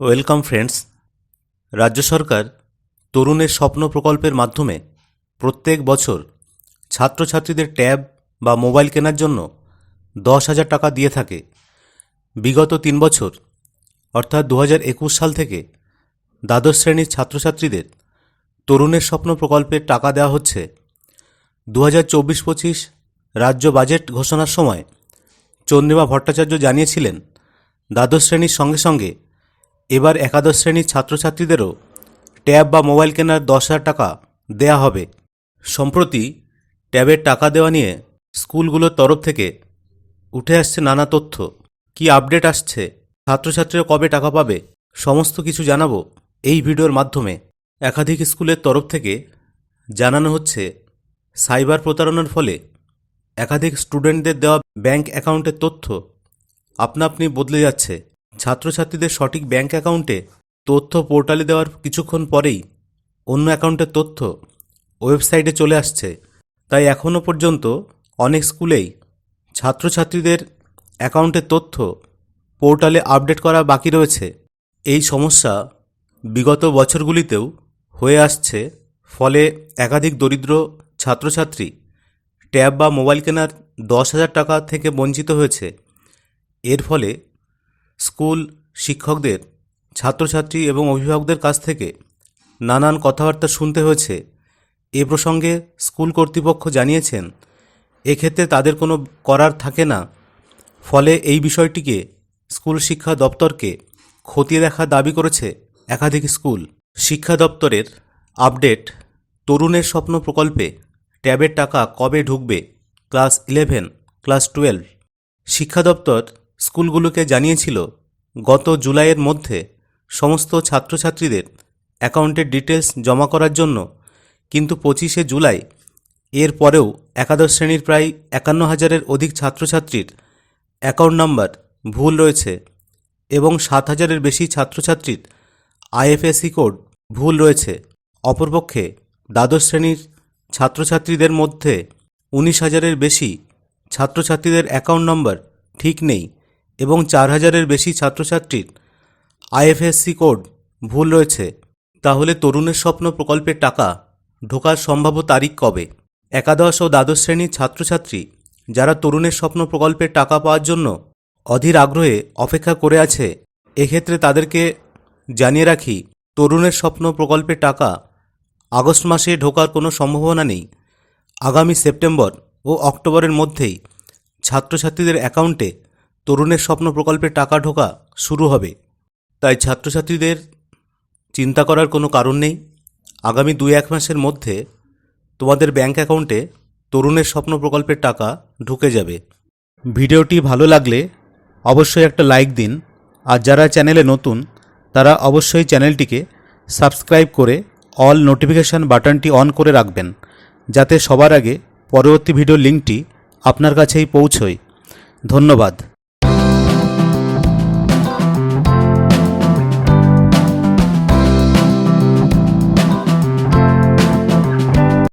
Welcome friends রাজ্য সরকার তরুণের স্বপ্ন প্রকল্পের মাধ্যমে প্রত্যেক বছর ছাত্রছাত্রীদের ট্যাব বা মোবাইল কেনার জন্য দশ হাজার টাকা দিয়ে থাকে। বিগত তিন বছর, অর্থাৎ দু একুশ সাল থেকে দ্বাদশ শ্রেণির ছাত্রছাত্রীদের তরুণের স্বপ্ন প্রকল্পের টাকা দেওয়া হচ্ছে। দু হাজার চব্বিশ পঁচিশ রাজ্য বাজেট ঘোষণার সময় চন্দ্রিমা ভট্টাচার্য জানিয়েছিলেন, দ্বাদশ শ্রেণির সঙ্গে সঙ্গে এবার একাদশ শ্রেণির ছাত্রছাত্রীদেরও ট্যাব বা মোবাইল কেনার দশ হাজার টাকা দেয়া হবে। সম্প্রতি ট্যাবের টাকা দেওয়া নিয়ে স্কুলগুলোর তরফ থেকে উঠে আসছে নানা তথ্য। কি আপডেট আসছে? ছাত্রছাত্রীরা কবে টাকা পাবে? সমস্ত কিছু জানাব এই ভিডিওর মাধ্যমে। একাধিক স্কুলের তরফ থেকে জানানো হচ্ছে, সাইবার প্রতারণার ফলে একাধিক স্টুডেন্টদের দেওয়া ব্যাংক অ্যাকাউন্টের তথ্য আপনা আপনি বদলে যাচ্ছে। ছাত্রছাত্রীদের সঠিক ব্যাংক অ্যাকাউন্টে তথ্য পোর্টালে দেওয়ার কিছুক্ষণ পরেই অন্য অ্যাকাউন্টের তথ্য ওয়েবসাইটে চলে আসছে। তাই এখনও পর্যন্ত অনেক স্কুলেই ছাত্রছাত্রীদের অ্যাকাউন্টের তথ্য পোর্টালে আপডেট করা বাকি রয়েছে। এই সমস্যা বিগত বছরগুলিতেও হয়ে আসছে, ফলে একাধিক দরিদ্র ছাত্রছাত্রী ট্যাব বা মোবাইল কেনার দশ হাজার টাকা থেকে বঞ্চিত হয়েছে। এর ফলে স্কুল শিক্ষকদের, ছাত্রছাত্রী এবং অভিভাবকদের কাছ থেকে নানান কথাবার্তা শুনতে হয়েছে। এ প্রসঙ্গে স্কুল কর্তৃপক্ষ জানিয়েছেন, এক্ষেত্রে তাদের কোনো করার থাকে না। ফলে এই বিষয়টিকে স্কুল শিক্ষা দপ্তরকে খতিয়ে দেখার দাবি করেছে একাধিক স্কুল। শিক্ষা দপ্তরের আপডেট, তরুণের স্বপ্ন প্রকল্পে ট্যাবের টাকা কবে ঢুকবে? Class eleven, class twelve. শিক্ষা দপ্তর স্কুলগুলোকে জানিয়েছিল, গত জুলাইয়ের মধ্যে সমস্ত ছাত্রছাত্রীদের অ্যাকাউন্টের ডিটেলস জমা করার জন্য, কিন্তু পঁচিশে জুলাই এর পরেও একাদশ শ্রেণির প্রায় একান্ন হাজারের অধিক ছাত্রছাত্রীর অ্যাকাউন্ট নাম্বার ভুল রয়েছে এবং সাত হাজারের বেশি ছাত্রছাত্রীর আইএফএসি কোড ভুল রয়েছে। অপরপক্ষে দ্বাদশ শ্রেণির ছাত্রছাত্রীদের মধ্যে উনিশ হাজারের বেশি ছাত্রছাত্রীদের অ্যাকাউন্ট নম্বর ঠিক নেই এবং চার হাজারের বেশি ছাত্রছাত্রীর আইএফএসসি কোড ভুল রয়েছে, তাহলে তরুণের স্বপ্ন প্রকল্পের টাকা ঢোকার সম্ভাব্য তারিখ কবে? একাদশ ও দ্বাদশ শ্রেণির ছাত্রছাত্রী যারা তরুণের স্বপ্ন প্রকল্পের টাকা পাওয়ার জন্য অধীর আগ্রহে অপেক্ষা করে আছে, এক্ষেত্রে তাদেরকে জানিয়ে রাখি, তরুণের স্বপ্ন প্রকল্পের টাকা আগস্ট মাসে ঢোকার কোনো সম্ভাবনা নেই। আগামী সেপ্টেম্বর ও অক্টোবরের মধ্যেই ছাত্রছাত্রীদের অ্যাকাউন্টে তরুণের স্বপ্ন প্রকল্পের টাকা ঢোকা শুরু হবে। তাই ছাত্রছাত্রীদের চিন্তা করার কোনো কারণ নেই। আগামী দুই এক মাসের মধ্যে তোমাদের ব্যাংক অ্যাকাউন্টে তরুণের স্বপ্ন প্রকল্পের টাকা ঢুকে যাবে। ভিডিওটি ভালো লাগলে অবশ্যই একটা লাইক দিন। আর যারা চ্যানেলে নতুন, তারা অবশ্যই চ্যানেলটিকে সাবস্ক্রাইব করে অল নোটিফিকেশান বাটনটি অন করে রাখবেন, যাতে সবার আগে পরবর্তী ভিডিও লিঙ্কটি আপনার কাছেই পৌঁছয়। ধন্যবাদ।